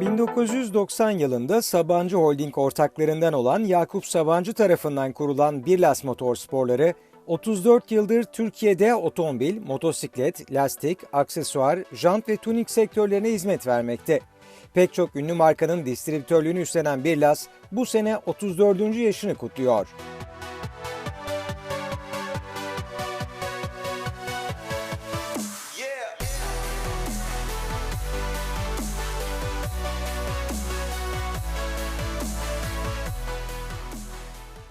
1990 yılında Sabancı Holding ortaklarından olan Yakup Sabancı tarafından kurulan Birlas Motorsporları 34 yıldır Türkiye'de otomobil, motosiklet, lastik, aksesuar, jant ve tuning sektörlerine hizmet vermekte. Pek çok ünlü markanın distribütörlüğünü üstlenen Birlas bu sene 34. yaşını kutluyor.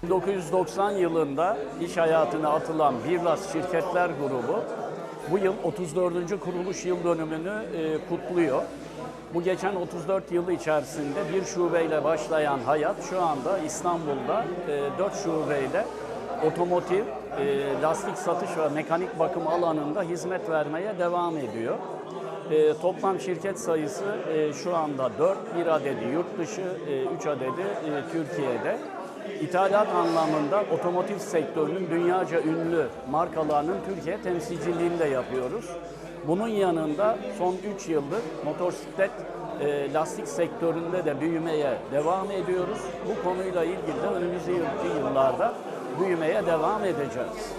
1990 yılında iş hayatına atılan Birlas Şirketler Grubu bu yıl 34. kuruluş yıl dönümünü e, kutluyor. Bu geçen 34 yılı içerisinde bir şubeyle başlayan hayat şu anda İstanbul'da e, 4 şubeyle otomotiv, e, lastik satış ve mekanik bakım alanında hizmet vermeye devam ediyor. E, toplam şirket sayısı e, şu anda 4, bir adedi yurt dışı, 3 adedi e, Türkiye'de. İthalat anlamında otomotiv sektörünün dünyaca ünlü markalarının Türkiye temsilciliğini de yapıyoruz. Bunun yanında son 3 yıldır motosiklet e, lastik sektöründe de büyümeye devam ediyoruz. Bu konuyla ilgili de önümüzdeki yıllarda büyümeye devam edeceğiz.